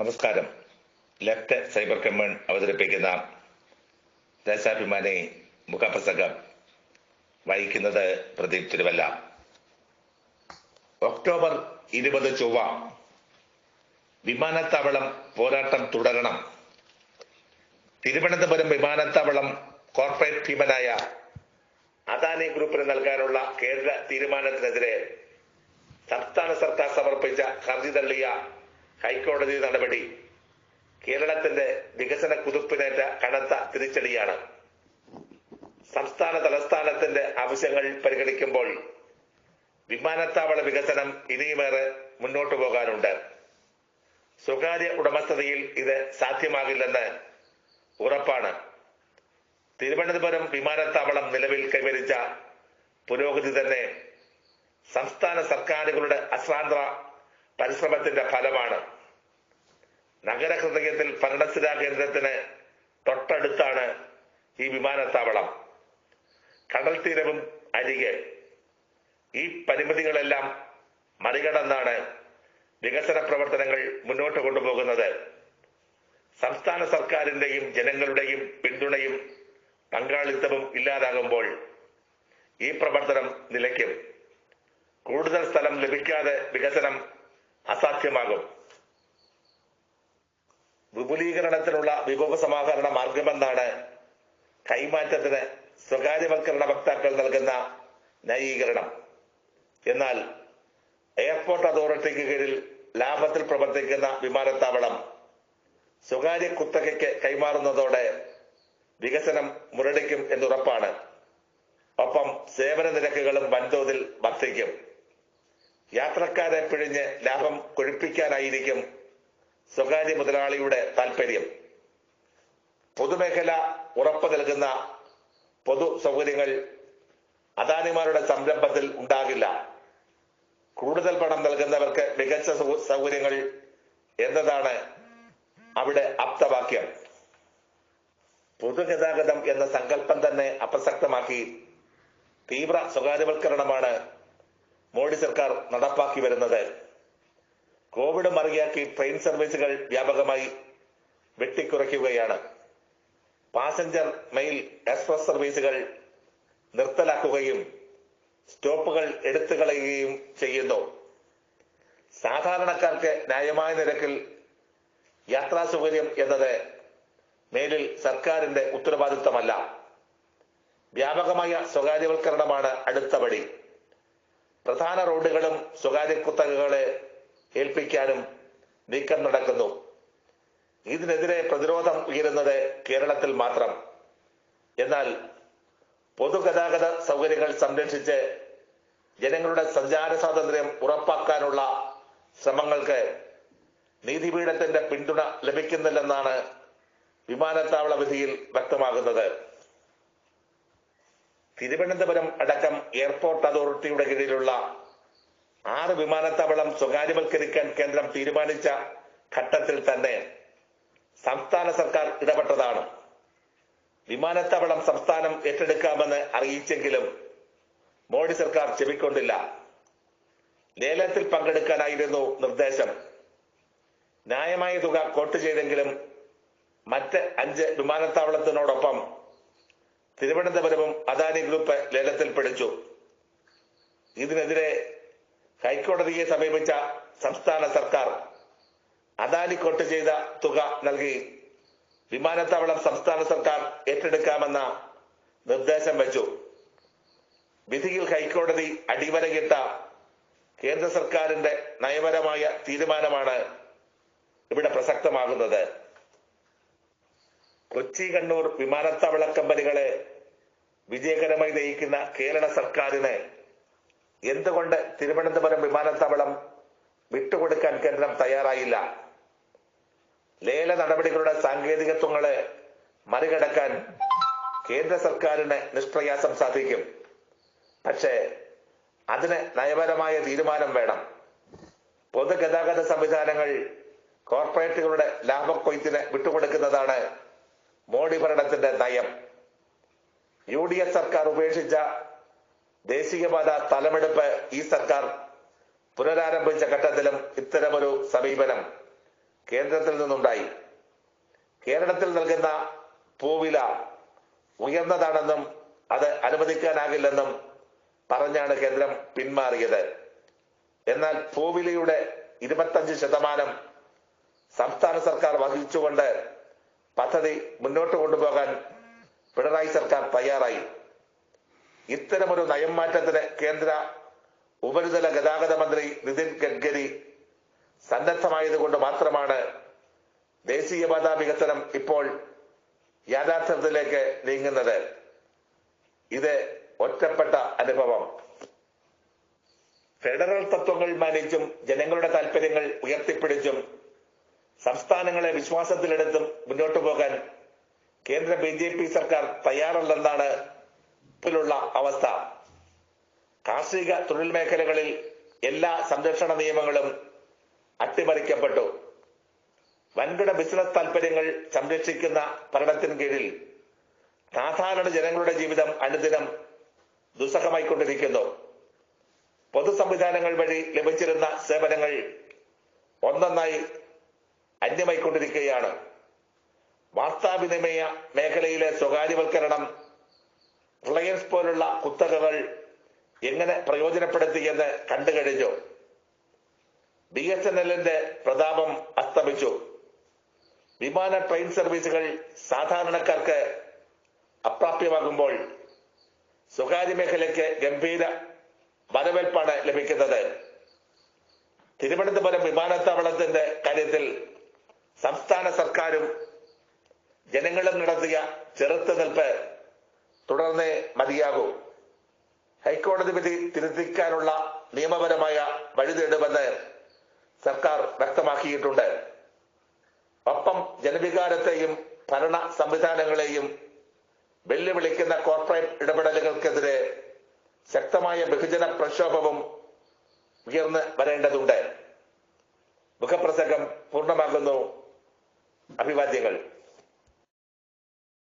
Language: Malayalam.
നമസ്കാരം. ലെഫ്റ്റ് സൈബർ കമ്മൺ അവതരിപ്പിക്കുന്ന ദേശാഭിമാനി മുഖപ്രസംഗം വഹിക്കുന്നത് പ്രദീപ് തിരുവല്ല. ഒക്ടോബർ ഇരുപത് ചൊവ്വ വിമാനത്താവളം പോരാട്ടം തുടരണം. തിരുവനന്തപുരം വിമാനത്താവളം കോർപ്പറേറ്റ് ഭീമനായ അദാനി ഗ്രൂപ്പിന് നൽകാനുള്ള കേന്ദ്ര തീരുമാനത്തിനെതിരെ സംസ്ഥാന സർക്കാർ സമർപ്പിച്ച ഹർജി തള്ളിയ ഹൈക്കോടതി നടപടി കേരളത്തിന്റെ വികസന കുതിപ്പിനേറ്റ കനത്ത തിരിച്ചടിയാണ്. സംസ്ഥാന തലസ്ഥാനത്തിന്റെ ആവശ്യങ്ങൾ പരിഗണിക്കുമ്പോൾ വിമാനത്താവള വികസനം ഇനിയുമേറെ മുന്നോട്ടു പോകാനുണ്ട്. സ്വകാര്യ ഉടമസ്ഥതയിൽ ഇത് സാധ്യമാകില്ലെന്ന് ഉറപ്പാണ്. തിരുവനന്തപുരം വിമാനത്താവളം നിലവിൽ കൈവരിച്ച പുരോഗതി തന്നെ സംസ്ഥാന സർക്കാരുകളുടെ അശ്രാന്ത പരിശ്രമത്തിന്റെ ഫലമാണ്. നഗരഹൃദയത്തിൽ ഭരണസ്ഥിരാ കേന്ദ്രത്തിന് തൊട്ടടുത്താണ് ഈ വിമാനത്താവളം. കടൽ തീരവും അരികെ. ഈ പരിമിതികളെല്ലാം മറികടന്നാണ് വികസന പ്രവർത്തനങ്ങൾ മുന്നോട്ട് കൊണ്ടുപോകുന്നത്. സംസ്ഥാന സർക്കാരിന്റെയും ജനങ്ങളുടെയും പിന്തുണയും പങ്കാളിത്തവും ഇല്ലാതാകുമ്പോൾ ഈ പ്രവർത്തനം നിലയ്ക്കും. കൂടുതൽ സ്ഥലം ലഭിക്കാതെ വികസനം അസാധ്യമാകും. വിപുലീകരണത്തിനുള്ള വിഭവ സമാഹരണ മാർഗമെന്നാണ് കൈമാറ്റത്തിന് സ്വകാര്യവൽക്കരണ വക്താക്കൾ നൽകുന്ന ന്യായീകരണം. എന്നാൽ എയർപോർട്ട് അതോറിറ്റിക്ക് കീഴിൽ ലാഭത്തിൽ പ്രവർത്തിക്കുന്ന വിമാനത്താവളം സ്വകാര്യ കുത്തകയ്ക്ക് കൈമാറുന്നതോടെ വികസനം മുരടിക്കും എന്നുറപ്പാണ്. ഒപ്പം സേവന നിരക്കുകളും വൻതോതിൽ വർദ്ധിക്കും. യാത്രക്കാരെ പിഴിഞ്ഞ് ലാഭം കൊഴിപ്പിക്കാനായിരിക്കും സ്വകാര്യ മുതലാളിയുടെ താൽപര്യം. പൊതുമേഖല ഉറപ്പ് നൽകുന്ന പൊതു സൗകര്യങ്ങൾ അദാനിമാരുടെ സംരംഭത്തിൽ ഉണ്ടാകില്ല. കൂടുതൽ പണം നൽകുന്നവർക്ക് മികച്ച സൗകര്യങ്ങൾ എന്നതാണ് അവിടെ അപ്തവാക്യം പൊതുഗതാഗതം എന്ന സങ്കല്പം തന്നെ അപ്രസക്തമാക്കി. തീവ്ര സ്വകാര്യവൽക്കരണമാണ് മോഡി സർക്കാർ നടപ്പാക്കി വരുന്നത്. കോവിഡ് മറികയാക്കി ട്രെയിൻ സർവീസുകൾ വ്യാപകമായി വെട്ടിക്കുറയ്ക്കുകയാണ്. പാസഞ്ചർ മെയിൽ എക്സ്പ്രസ് സർവീസുകൾ നിർത്തലാക്കുകയും സ്റ്റോപ്പുകൾ എടുത്തു കളയുകയും ചെയ്യുന്നു. സാധാരണക്കാർക്ക് ന്യായമായ നിരക്കിൽ യാത്രാ സൗകര്യം എന്നത് മേലിൽ സർക്കാരിന്റെ ഉത്തരവാദിത്തമല്ല. വ്യാപകമായ സ്വകാര്യവൽക്കരണമാണ് അടുത്ത പടി. പ്രധാന റോഡുകളും സ്വകാര്യ കുത്തകകളെ ഏൽപ്പിക്കാനും നീക്കം നടക്കുന്നു. ഇതിനെതിരെ പ്രതിരോധം ഉയരുന്നത് കേരളത്തിൽ മാത്രം. എന്നാൽ പൊതുഗതാഗത സൗകര്യങ്ങൾ സംരക്ഷിച്ച് ജനങ്ങളുടെ സഞ്ചാര സ്വാതന്ത്ര്യം ഉറപ്പാക്കാനുള്ള ശ്രമങ്ങൾക്ക് നീതിപീഠത്തിന്റെ പിന്തുണ ലഭിക്കുന്നില്ലെന്നാണ് വിമാനത്താവള വിധിയിൽ വ്യക്തമാകുന്നത്. തിരുവനന്തപുരം അടക്കം എയർപോർട്ട് അതോറിറ്റിയുടെ കീഴിലുള്ള ആറ് വിമാനത്താവളം സ്വകാര്യവൽക്കരിക്കാൻ കേന്ദ്രം തീരുമാനിച്ച ഘട്ടത്തിൽ തന്നെ സംസ്ഥാന സർക്കാർ ഇടപെട്ടതാണ്. വിമാനത്താവളം സംസ്ഥാനം ഏറ്റെടുക്കാമെന്ന് അറിയിച്ചെങ്കിലും മോഡി സർക്കാർ ചെവിക്കൊണ്ടില്ല. ലേലത്തിൽ പങ്കെടുക്കാനായിരുന്നു നിർദ്ദേശം. ന്യായമായ തുക കോട്ട് ചെയ്തെങ്കിലും മറ്റ് അഞ്ച് വിമാനത്താവളത്തിനോടൊപ്പം തിരുവനന്തപുരവും അദാനി ഗ്രൂപ്പ് ലേലത്തിൽ പിടിച്ചു. ഇതിനെതിരെ ഹൈക്കോടതിയെ സമീപിച്ച സംസ്ഥാന സർക്കാർ അദാനി കോട്ട് ചെയ്ത തുക നൽകി. വിമാനത്താവളം സംസ്ഥാന സർക്കാർ ഏറ്റെടുക്കാമെന്ന നിർദ്ദേശം വെച്ചു. വിധിയിൽ ഹൈക്കോടതി അടിവരയിട്ട കേന്ദ്ര സർക്കാരിന്റെ നയപരമായ തീരുമാനമാണ് ഇവിടെ പ്രസക്തമാകുന്നത്. കൊച്ചി കണ്ണൂർ വിമാനത്താവള കമ്പനികളെ വിജയകരമായി നയിക്കുന്ന കേരള സർക്കാരിന് എന്തുകൊണ്ട് തിരുവനന്തപുരം വിമാനത്താവളം വിട്ടുകൊടുക്കാൻ കേന്ദ്രം തയ്യാറായില്ല? ലേല നടപടികളുടെ സാങ്കേതികത്വങ്ങളെ മറികടക്കാൻ കേന്ദ്ര സർക്കാരിന് നിഷ്പ്രയാസം സാധിക്കും. പക്ഷേ അതിന് നയപരമായ തീരുമാനം വേണം. പൊതുഗതാഗത സംവിധാനങ്ങൾ കോർപ്പറേറ്റുകളുടെ ലാഭക്കൊയ്ത്തിന് വിട്ടുകൊടുക്കുന്നതാണ് മോഡി ഭരണത്തിന്റെ നയം. യു ഡി എഫ് സർക്കാർ ഉപേക്ഷിച്ച ദേശീയപാത സ്ഥലമെടുപ്പ് ഈ സർക്കാർ പുനരാരംഭിച്ച ഘട്ടത്തിലും ഇത്തരമൊരു സമീപനം കേന്ദ്രത്തിൽ നിന്നുണ്ടായി. കേരളത്തിൽ നൽകുന്ന പൂവില ഉയർന്നതാണെന്നും അത് അനുവദിക്കാനാകില്ലെന്നും പറഞ്ഞാണ് കേന്ദ്രം പിന്മാറിയത്. എന്നാൽ ഭൂവിലയുടെ ഇരുപത്തഞ്ച് ശതമാനം സംസ്ഥാന സർക്കാർ വഹിച്ചുകൊണ്ട് പദ്ധതി മുന്നോട്ട് കൊണ്ടുപോകാൻ പിണറായി സർക്കാർ തയ്യാറായി. ഇത്തരമൊരു നയം മാറ്റത്തിന് കേന്ദ്ര ഉപരിതല ഗതാഗത മന്ത്രി നിതിൻ ഗഡ്കരി സന്നദ്ധമായതുകൊണ്ട് മാത്രമാണ് ദേശീയപാത വികസനം ഇപ്പോൾ യാഥാർത്ഥ്യത്തിലേക്ക് നീങ്ങുന്നത്. ഇത് ഒറ്റപ്പെട്ട അനുഭവം. ഫെഡറൽ തത്വങ്ങൾ മാനിച്ചും ജനങ്ങളുടെ താൽപര്യങ്ങൾ ഉയർത്തിപ്പിടിച്ചും സംസ്ഥാനങ്ങളെ വിശ്വാസത്തിലെടുത്തും മുന്നോട്ടു പോകാൻ കേന്ദ്ര ബി ജെ പി സർക്കാർ തയ്യാറല്ലെന്നാണ് അവസ്ഥ. കാർഷിക തൊഴിൽ മേഖലകളിൽ എല്ലാ സംരക്ഷണ നിയമങ്ങളും അട്ടിമറിക്കപ്പെട്ടു. വൻകിട ബിസിനസ് താൽപര്യങ്ങൾ സംരക്ഷിക്കുന്ന ഭരണത്തിന് കീഴിൽ സാധാരണ ജനങ്ങളുടെ ജീവിതം അനുദിനം ദുസ്സഹമായിക്കൊണ്ടിരിക്കുന്നു. പൊതു സംവിധാനങ്ങൾ വഴി ലഭിച്ചിരുന്ന സേവനങ്ങൾ ഒന്നൊന്നായി അന്യമായിക്കൊണ്ടിരിക്കുകയാണ്. വാർത്താവിനിമയ മേഖലയിലെ സ്വകാര്യവൽക്കരണം റിലയൻസ് പോലുള്ള കുത്തകകൾ എങ്ങനെ പ്രയോജനപ്പെടുത്തിയെന്ന് കണ്ടു കഴിഞ്ഞു ബി എസ് എൻ എല്ലിന്റെ പ്രതാപം അസ്തമിച്ചു. വിമാന ട്രെയിൻ സർവീസുകൾ സാധാരണക്കാർക്ക് അപ്രാപ്യമാകുമ്പോൾ സ്വകാര്യ മേഖലയ്ക്ക് ഗംഭീര വരവേൽപ്പാണ് ലഭിക്കുന്നത്. തിരുവനന്തപുരം വിമാനത്താവളത്തിന്റെ കാര്യത്തിൽ സംസ്ഥാന സർക്കാരും ജനങ്ങളും നടത്തിയ ചെറുത്തുനിൽപ്പ് തുടർന്നേ മതിയാകൂ. ഹൈക്കോടതി വിധി തിരുത്തിക്കാനുള്ള നിയമപരമായ വഴി തേടുമെന്ന് സർക്കാർ വ്യക്തമാക്കിയിട്ടുണ്ട്. ഒപ്പം ജനവികാരത്തെയും ഭരണ സംവിധാനങ്ങളെയും വെല്ലുവിളിക്കുന്ന കോർപ്പറേറ്റ് ഇടപെടലുകൾക്കെതിരെ ശക്തമായ ബഹുജന പ്രക്ഷോഭവും ഉയർന്നു വരേണ്ടതുണ്ട്. മുഖപ്രസംഗം പൂർണമാകുന്നു. അഭിവാദ്യങ്ങൾ.